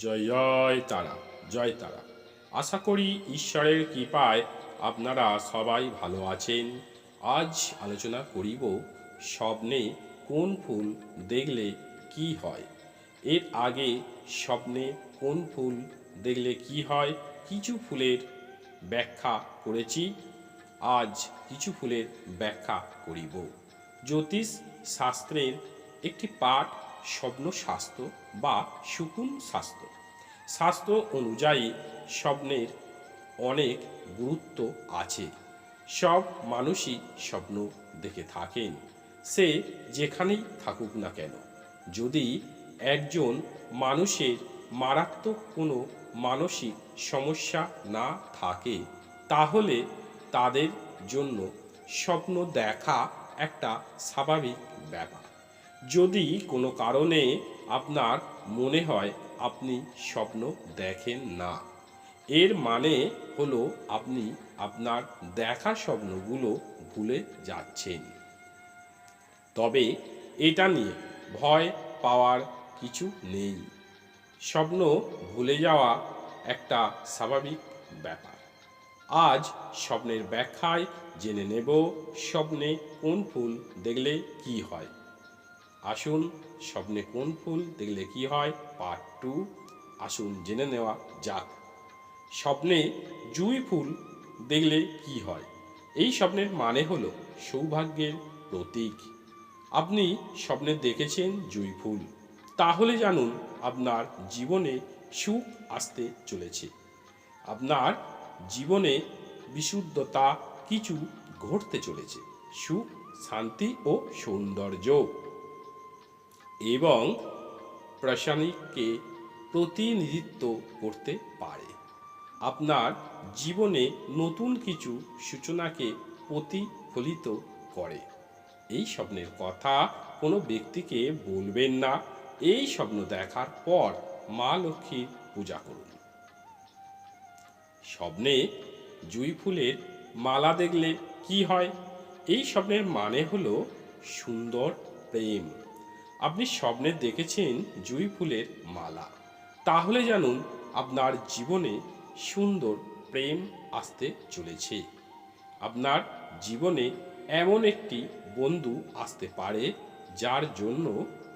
জয় জয় তারা জয় তারা। আশা করি ঈশ্বরের কৃপায় আপনারা সবাই ভালো আছেন। আজ আলোচনা করিব স্বপ্নে কোন ফুল দেখলে কি হয়? এর আগে স্বপ্নে কোন ফুল দেখলে কি হয়? কিছু ফুলের ব্যাখ্যা করেছি। আজ কিছু ফুলের ব্যাখ্যা করিব। জ্যোতিষ শাস্ত্রের একটি পাঠ স্বপ্ন শাস্ত্র বা শুকুন শাস্ত্র। শাস্ত্র অনুযায়ী স্বপ্নের অনেক গুরুত্ব আছে। সব মানুষই স্বপ্ন দেখে থাকেন। সে যেখানেই থাকুক না কেন, যদি একজন মানুষের মারাত্মক কোনো মানসিক সমস্যা না থাকে, তাহলে তাদের জন্য স্বপ্ন দেখা একটা স্বাভাবিক ব্যাপার। যদি কোনো কারণে আপনার মনে হয় আপনি স্বপ্ন দেখেন না। এর মানে হলো আপনি আপনার দেখা স্বপ্নগুলো ভুলে যাচ্ছেন। তবে এটা নিয়ে ভয় পাওয়ার কিছু নেই। স্বপ্ন ভুলে যাওয়া একটা স্বাভাবিক ব্যাপার। আজ স্বপ্নের ব্যাখ্যায় জেনে নেব স্বপ্নে কোন ফুল দেখলে কি হয়। আসুন স্বপ্নে কোন ফুল, দেখলে কি হয়? পার্ট টু আসুন জেনে নেওয়া যাক। স্বপ্নে জুঁই ফুল, দেখলে কি হয়? এই স্বপ্নের মানে হলো সৌভাগ্যের প্রতীক। আপনি স্বপ্নে দেখেছেন জুঁই ফুল। তাহলে জানুন আপনার জীবনে সুখ আসতে চলেছে। আপনার জীবনে বিশুদ্ধতা কিছু ঘটতে চলেছে। সুখ, শান্তি ও সৌন্দর্য। এবং প্রশাসনিককে প্রতিনিধিত্ব করতে পারে। আপনার জীবনে নতুন কিছু সূচনাকে প্রতিফলিত করে। এই স্বপ্নের কথা কোনো ব্যক্তিকে বলবেন না। এই স্বপ্ন দেখার পর মা লক্ষ্মীর পূজা করুন। স্বপ্নে জুঁই ফুলের মালা দেখলে কি হয়? এই স্বপ্নের মানে হলো সুন্দর প্রেম। আপনি স্বপ্নে দেখেছেন জুঁই ফুলের মালা। তাহলে জানুন আপনার জীবনে সুন্দর প্রেম আসতে চলেছে। আপনার জীবনে এমন একটি বন্ধু আসতে পারে যার জন্য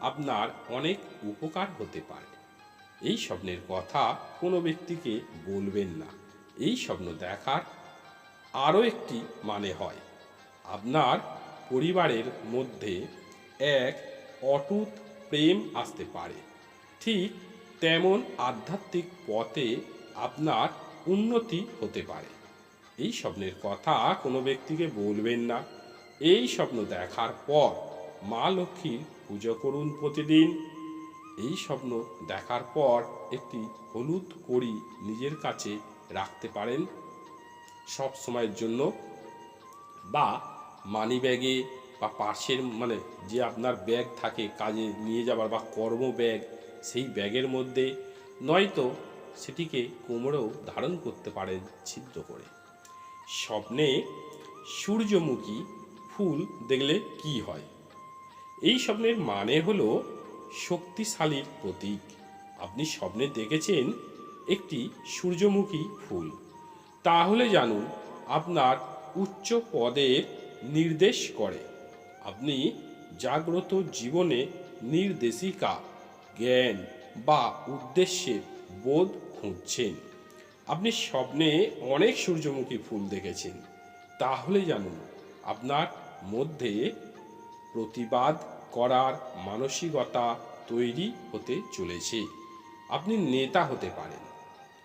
আপনার অনেক উপকার হতে পারে। এই স্বপ্নের কথা কোনো ব্যক্তিকে বলবেন না। এই স্বপ্ন দেখার আরও একটি মানে হয়, আপনার পরিবারের মধ্যে এক অটুট প্রেম আসতে পারে। ঠিক তেমন আধ্যাত্মিক পথে আপনার উন্নতি হতে পারে। এই স্বপ্নের কথা কোনো ব্যক্তিকে বলবেন না। এই স্বপ্ন দেখার পর মা লক্ষ্মীর পুজো করুন প্রতিদিন। এই স্বপ্ন দেখার পর একটি হলুদ কড়ি নিজের কাছে রাখতে পারেন। সব সময়ের জন্য বা মানি ব্যাগে বা পার্সের মানে যে আপনার ব্যাগ থাকে কাজে নিয়ে যাবার বা কর্ম ব্যাগ, সেই ব্যাগের মধ্যে নয়তো সেটিকে কোমরেও ধারণ করতে পারেন ছিদ্র করে। স্বপ্নে সূর্যমুখী ফুল দেখলে কি হয়? এই স্বপ্নের মানে হলো শক্তিশালীর প্রতীক। আপনি স্বপ্নে দেখেছেন একটি সূর্যমুখী ফুল। তাহলে জানুন, আপনার উচ্চ পদের নির্দেশ করে। আপনি জাগ্রত জীবনে নির্দেশিকা, জ্ঞান বা উদ্দেশ্যের বোধ খুঁজছেন। আপনি স্বপ্নে অনেক সূর্যমুখী ফুল দেখেছেন। তাহলে জানুন, আপনার মধ্যে প্রতিবাদ করার মানসিকতা তৈরি হতে চলেছে। আপনি নেতা হতে পারেন।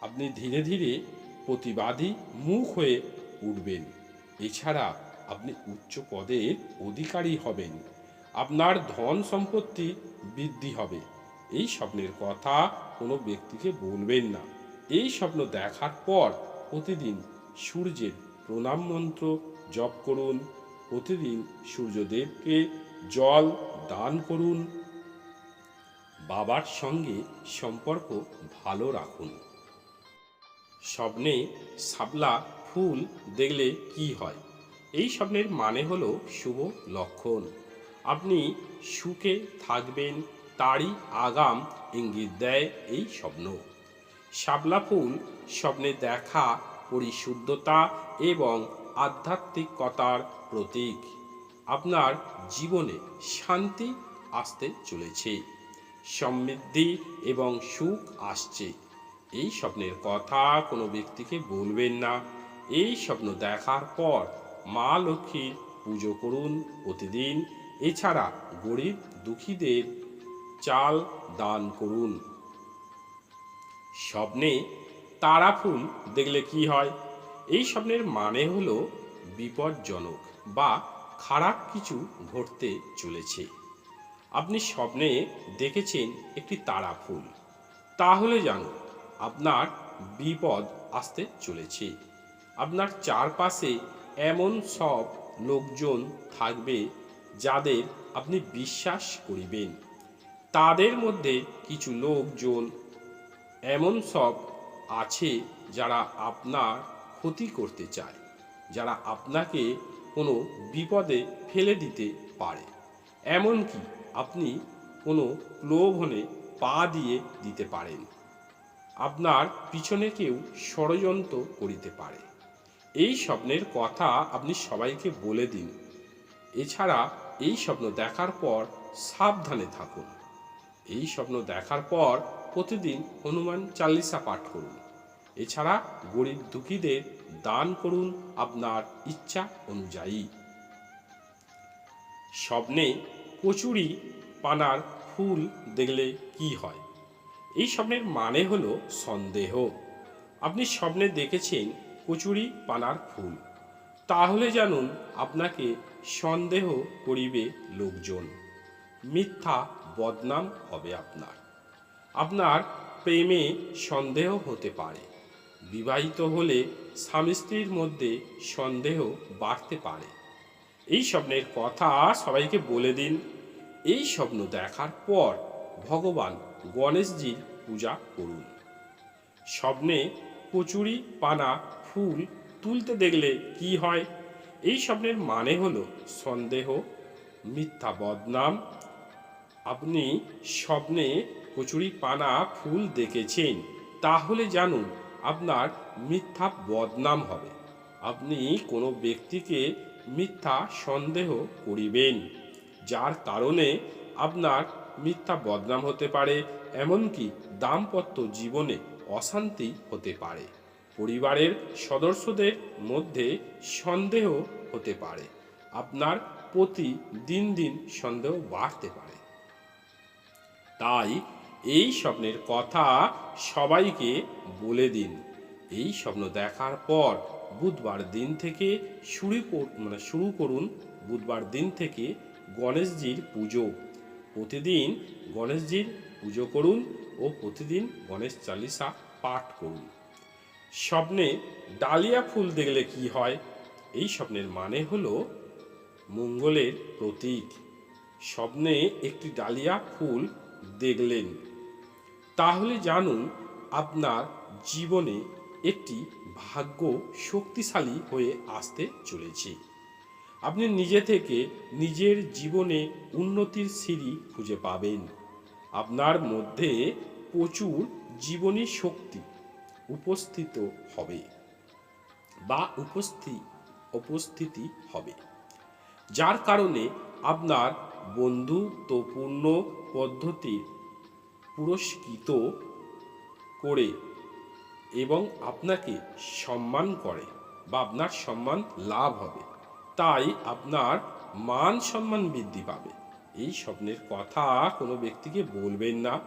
আপনি ধীরে ধীরে প্রতিবাদী মুখ হয়ে উঠবেন। এছাড়া আপনি উচ্চ পদের অধিকারী হবেন। আপনার ধন সম্পত্তি বৃদ্ধি হবে। এই স্বপ্নের কথা কোনো ব্যক্তিকে বলবেন না। এই স্বপ্ন দেখার পর প্রতিদিন সূর্যের প্রণাম মন্ত্র জপ করুন। প্রতিদিন সূর্যদেবকে জল দান করুন। বাবার সঙ্গে সম্পর্ক ভালো রাখুন। স্বপ্নে শাপলা ফুল দেখলে কি হয়? এই স্বপ্নের মানে হল শুভ লক্ষণ। আপনি সুখে থাকবেন, তারই আগাম ইঙ্গিত দেয় এই স্বপ্ন। শাপলা ফুল স্বপ্নে দেখা পরিশুদ্ধতা এবং আধ্যাত্মিকতার প্রতীক। আপনার জীবনে শান্তি আসতে চলেছে, সমৃদ্ধি এবং সুখ আসছে। এই স্বপ্নের কথা কোনো ব্যক্তিকে বলবেন না। এই স্বপ্ন দেখার পর মা লক্ষ্মীর পুজো করুন প্রতিদিন। এছাড়া গরিব দুঃখীদের চাল দান করুন। স্বপ্নে তারা ফুল দেখলে কি হয়? এই স্বপ্নের মানে হলো বিপজ্জনক বা খারাপ কিছু ঘটতে চলেছে। আপনি স্বপ্নে দেখেছেন একটি তারা ফুল। তাহলে জানুন, আপনার বিপদ আসতে চলেছে। আপনার চারপাশে এমন সব লোকজন থাকবে যাদের আপনি বিশ্বাস করিবেন। তাদের মধ্যে কিছু লোকজন এমন সব আছে যারা আপনার ক্ষতি করতে চায়, যারা আপনাকে কোনো বিপদে ফেলে দিতে পারে। এমনকি আপনি কোনো লোভনে পা দিয়ে দিতে পারেন। আপনার পিছনে কেউ ষড়যন্ত্র করিতে পারে। এই স্বপ্নের কথা আপনি সবাইকে বলে দিন। এছাড়া এই স্বপ্ন দেখার পর সাবধানে থাকুন। এই স্বপ্ন দেখার পর প্রতিদিন হনুমান চাল্লিশা পাঠ করুন। এছাড়া গরিব দুঃখীদের দান করুন আপনার ইচ্ছা অনুযায়ী। স্বপ্নে কচুরি পানার ফুল দেখলে কি হয়? এই স্বপ্নের মানে হলো সন্দেহ। আপনি স্বপ্নে দেখেছেন কচুরি পানার ফুল তাহলে জানুন আপনাকে সন্দেহ করিবে লোকজন। মিথ্যা বদনাম হবে আপনার। আপনার প্রেমে সন্দেহ হতে পারে। বিবাহিত হলে স্বামী স্ত্রীর মধ্যে সন্দেহ বাড়তে পারে। এই স্বপ্নের কথা সবাইকে বলে দিন। এই স্বপ্ন দেখার পর ভগবান গণেশজির পূজা করুন। স্বপ্নে কচুরি পানা ফুল তুলতে দেখলে কি হয়? এই স্বপ্নের মানে হলো সন্দেহ, মিথ্যা বদনাম। আপনি স্বপ্নে কচুরি পানা ফুল দেখেছেন, তাহলে জানুন আপনার মিথ্যা বদনাম হবে। আপনি কোনো ব্যক্তিকে মিথ্যা সন্দেহ করিবেন, যার কারণে আপনার মিথ্যা বদনাম হতে পারে, এমনকি দাম্পত্য জীবনে অশান্তি হতে পারে। পরিবারের সদস্যদের মধ্যে সন্দেহ হতে পারে। আপনার প্রতি দিন দিন সন্দেহ বাড়তে পারে। তাই এই স্বপ্নের কথা সবাইকে বলে দিন। এই স্বপ্ন দেখার পর বুধবার দিন থেকে শুরু মানে শুরু করুন বুধবার দিন থেকে গণেশজির পুজো। প্রতিদিন গণেশজির পুজো করুন ও প্রতিদিন গণেশ চালিসা পাঠ করুন। স্বপ্নে ডালিয়া ফুল দেখলে কি হয়? এই স্বপ্নের মানে হলো মঙ্গলের প্রতীক। স্বপ্নে একটি ডালিয়া ফুল দেখলেন। তাহলে জানুন আপনার জীবনে একটি ভাগ্য শক্তিশালী হয়ে আসতে চলেছে। আপনি নিজে থেকে নিজের জীবনে উন্নতির সিঁড়ি খুঁজে পাবেন। আপনার মধ্যে প্রচুর জীবনী শক্তি উপস্থিত হবে বা উপস্থিত উপস্থিতি হবে। যার কারণে আপনার বন্ধুত্বপূর্ণ পদ্ধতি পুরস্কৃত করে এবং আপনাকে সম্মান করে বা আপনার সম্মান লাভ হবে। তাই আপনার মান সম্মান বৃদ্ধি পাবে। এই স্বপ্নের কথা কোনো ব্যক্তিকে বলবেন না।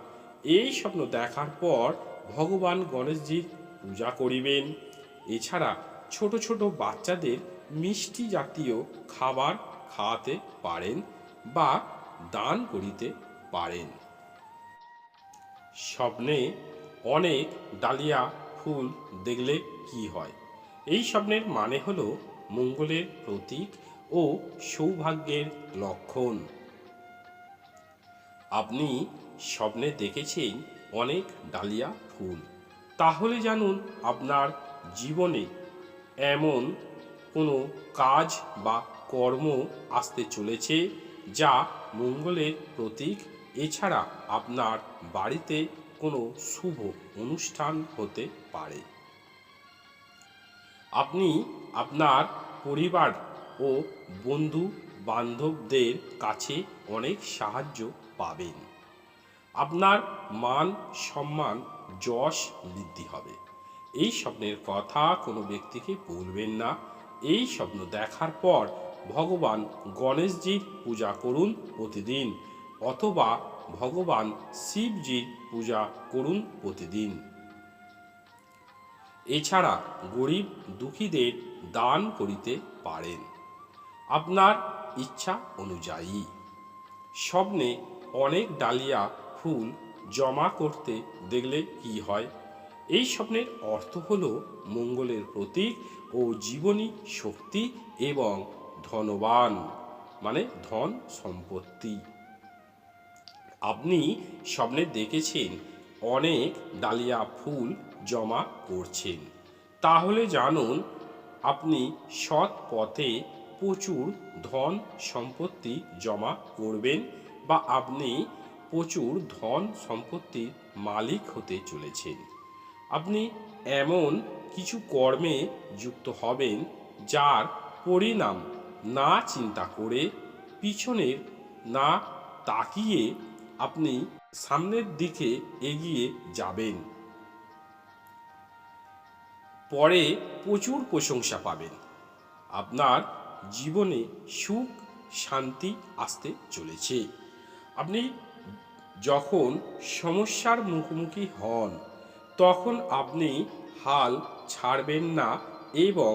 এই স্বপ্ন দেখার পর ভগবান গণেশজির পূজা করিবেন। এছাড়া ছোট ছোট বাচ্চাদের মিষ্টি জাতীয় খাবার খাওয়াতে পারেন বা দান করিতে পারেন। স্বপ্নে অনেক ডালিয়া ফুল দেখলে কি হয়? এই স্বপ্নের মানে হলো মঙ্গলের প্রতীক ও সৌভাগ্যের লক্ষণ। আপনি স্বপ্নে দেখেছেন অনেক ডালিয়া ফুল। তাহলে জানুন আপনার জীবনে এমন কোনো কাজ বা কর্ম আসতে চলেছে যা মঙ্গলের প্রতীক। এছাড়া আপনার বাড়িতে কোনো শুভ অনুষ্ঠান হতে পারে। আপনি আপনার পরিবার ও বন্ধু বান্ধবদের কাছে অনেক সাহায্য পাবেন। আপনার মান, সম্মান, যশ বৃদ্ধি হবে। এই স্বপ্নের কথা কোনো ব্যক্তিকে বলবেন না। এই স্বপ্ন দেখার পর ভগবান গণেশজির পূজা করুন প্রতিদিন অথবা ভগবান শিবজির পূজা করুন প্রতিদিন। এছাড়া গরিব দুঃখীদের দান করিতে পারেন। আপনার ইচ্ছা অনুযায়ী। স্বপ্নে অনেক ডালিয়া ফুল জমা করতে দেখলে কি হয়? এই স্বপ্নের অর্থ হল মঙ্গলের প্রতীক ও জীবনী শক্তি এবং ধনবান মানে ধন সম্পত্তি। আপনি স্বপ্নে দেখেছেন অনেক ডালিয়া ফুল জমা করছেন। তাহলে জানুন, আপনি সৎ পথে প্রচুর ধন সম্পত্তি জমা করবেন বা আপনি প্রচুর ধন সম্পত্তির মালিক হতে চলেছেন আপনি এমন কিছু কর্মে যুক্ত হবেন যার পরিণাম না চিন্তা করে পিছনের না তাকিয়ে আপনি সামনের দিকে এগিয়ে যাবেন। পরে প্রচুর প্রশংসা পাবেন। আপনার জীবনে সুখ, শান্তি আসতে চলেছে। আপনি যখন সমস্যার মুখোমুখি হন, তখন আপনি হাল ছাড়বেন না এবং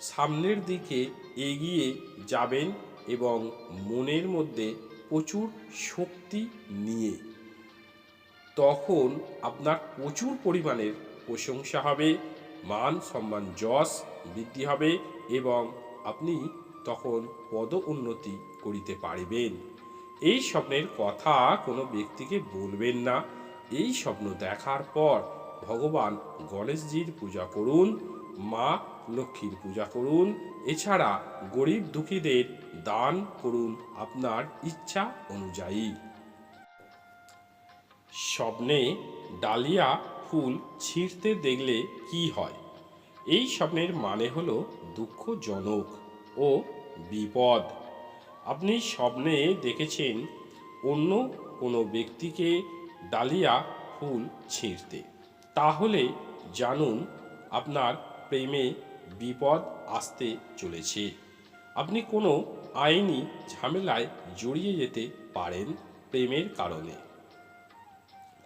সামনের দিকে এগিয়ে যাবেন এবং মনের মধ্যে প্রচুর শক্তি নিয়ে। তখন আপনার প্রচুর পরিমাণের প্রশংসা হবে, মান সম্মান যশ বৃদ্ধি হবে এবং আপনি তখন পদ উন্নতি করিতে পারিবেন। এই স্বপ্নের কথা কোনো ব্যক্তিকে বলবেন না। এই স্বপ্ন দেখার পর ভগবান গণেশজির পূজা করুন, মা লক্ষ্মীর পূজা করুন, এছাড়া গরিব দুঃখীদের দান করুন আপনার ইচ্ছা অনুযায়ী। স্বপ্নে ডালিয়া ফুল ছিঁড়তে দেখলে কি হয়? এই স্বপ্নের মানে হলো দুঃখজনক ও বিপদ। আপনি স্বপ্নে দেখেছেন অন্য কোনো ব্যক্তিকে ডালিয়া ফুল ছিঁড়তে। তাহলে জানুন আপনার প্রেমে বিপদ আসতে চলেছে। আপনি কোনো আইনি ঝামেলায় জড়িয়ে যেতে পারেন প্রেমের কারণে।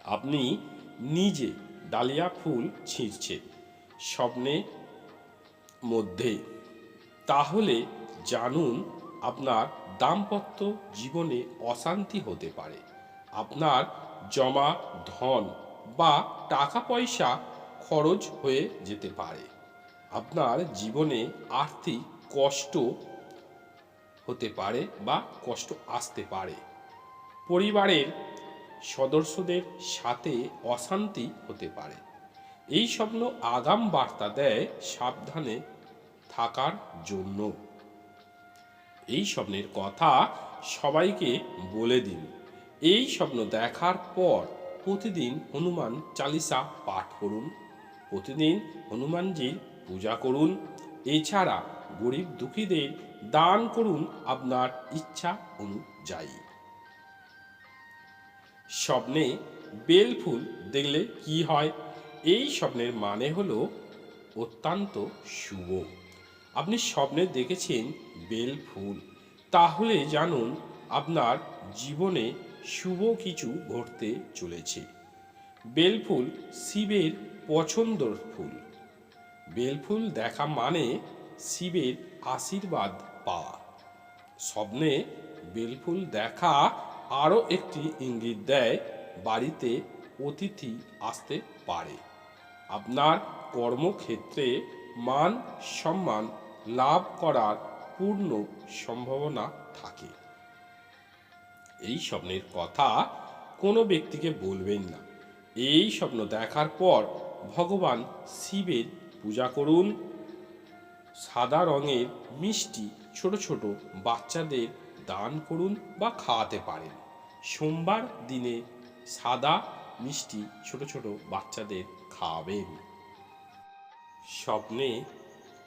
আপনি নিজে ডালিয়া ফুল ছিঁড়ছেন স্বপ্নে মধ্যে। তাহলে জানুন আপনার দাম্পত্য জীবনে অশান্তি হতে পারে। আপনার জমা ধন বা টাকা পয়সা খরচ হয়ে যেতে পারে। আপনার জীবনে আর্থিক কষ্ট হতে পারে বা কষ্ট আসতে পারে। পরিবারের সদস্যদের সাথে অশান্তি হতে পারে। এই স্বপ্ন আগাম বার্তা দেয় সাবধানে থাকার জন্য। এই স্বপ্নের কথা সবাইকে বলে দিন। এই স্বপ্ন দেখার পর প্রতিদিন হনুমান চালিসা পাঠ করুন। প্রতিদিন হনুমানজির পূজা করুন। এছাড়া গরিব দুঃখীদের দান করুন আপনার ইচ্ছা অনুযায়ী। স্বপ্নে বেল ফুল দেখলে কি হয়? এই স্বপ্নের মানে হলো অত্যন্ত শুভ। আপনি স্বপ্নে দেখেছেন বেল ফুল। তাহলে জানুন আপনার জীবনে শুভ কিছু ঘটতে চলেছে। বেলফুল শিবের পছন্দর ফুল। বেলফুল দেখা মানে শিবের আশীর্বাদ পাওয়া। স্বপ্নে বেলফুল দেখা আরও একটি ইঙ্গিত দেয় বাড়িতে অতিথি আসতে পারে। আপনার কর্মক্ষেত্রে মান সম্মান লাভ করার পূর্ণ সম্ভাবনা থাকে। এই স্বপ্নের কথা কোনো ব্যক্তিকে বলবেন না। এই স্বপ্ন দেখার পর ভগবান শিবের পূজা করুন। সাদা রঙের মিষ্টি ছোট ছোট বাচ্চাদের দান করুন বা খাওয়াতে পারেন। সোমবার দিনে সাদা মিষ্টি ছোট ছোট বাচ্চাদের খাওয়াবেন। স্বপ্নে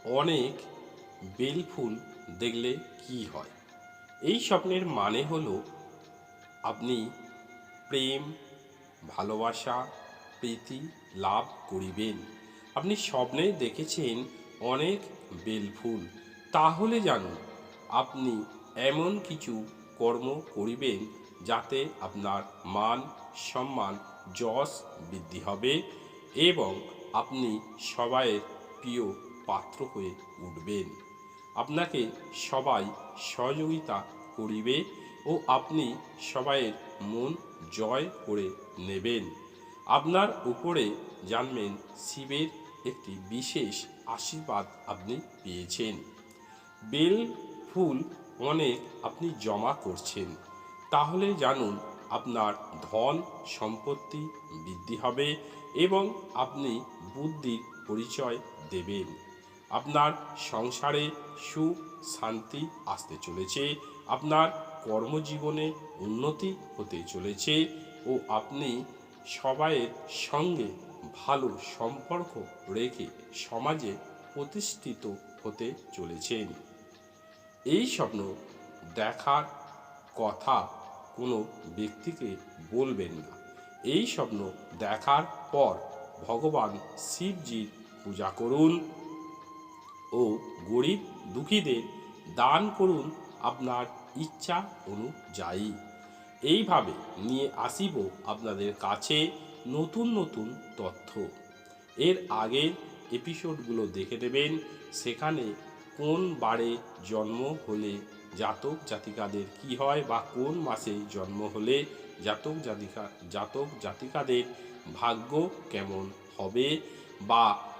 অনেক বেলফুল দেখলে কি হয়? এই স্বপ্নের মানে হলো আপনি প্রেম, ভালোবাসা, প্রীতি লাভ করিবেন। আপনি স্বপ্নে দেখেছেন অনেক বেলফুল। তাহলে জানুন, আপনি এমন কিছু কর্ম করিবেন যাতে আপনার মান, সম্মান, যশ বৃদ্ধি হবে এবং আপনি সবাইয়ের প্রিয় পাত্র হয়ে উঠবেন। আপনাকে সবাই সহযোগিতা করিবে ও আপনি সবাইয়ের মন জয় করে নেবেন। আপনার উপরে জানবেন শিবের একটি বিশেষ আশীর্বাদ আপনি পেয়েছেন। বেল ফুল অনেক আপনি জমা করছেন। তাহলে জানুন আপনার ধন সম্পত্তি বৃদ্ধি হবে এবং আপনি বুদ্ধির পরিচয় দেবেন। আপনার সংসারে সুখ, শান্তি আসতে চলেছে। আপনার কর্মজীবনে উন্নতি হতে চলেছে ও আপনি সবাইয়ের সঙ্গে ভালো সম্পর্ক রেখে সমাজে প্রতিষ্ঠিত হতে চলেছেন। এই স্বপ্ন দেখার কথা কোনো ব্যক্তিকে বলবেন না। এই স্বপ্ন দেখার পর ভগবান শিবজির পূজা করুন। ও গরিব দুঃখীদের দান করুন আপনার ইচ্ছা অনুযায়ী। এইভাবে নিয়ে আসিব আপনাদের কাছে নতুন নতুন তথ্য। এর আগের এপিসোডগুলো দেখে নেবেন, সেখানে কোন বারে জন্ম হলে জাতক জাতিকাদের কি হয় বা কোন মাসে জন্ম হলে জাতক জাতিকা, জাতক জাতিকাদের ভাগ্য কেমন হবে বা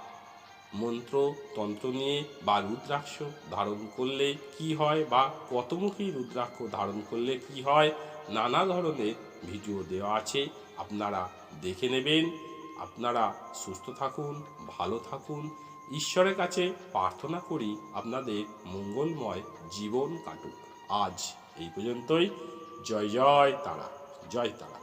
মন্ত্র, তন্ত্র নিয়ে বা রুদ্রাক্ষ ধারণ করলে কি হয় বা কতমুখী রুদ্রাক্ষ ধারণ করলে কি হয়, নানা ধরনের ভিডিও দেওয়া আছে। আপনারা দেখে নেবেন। আপনারা সুস্থ থাকুন, ভালো থাকুন। ঈশ্বরের কাছে প্রার্থনা করি আপনাদের মঙ্গলময় জীবন কাটুক। আজ এই পর্যন্তই। জয় জয় তারা। জয় তারা।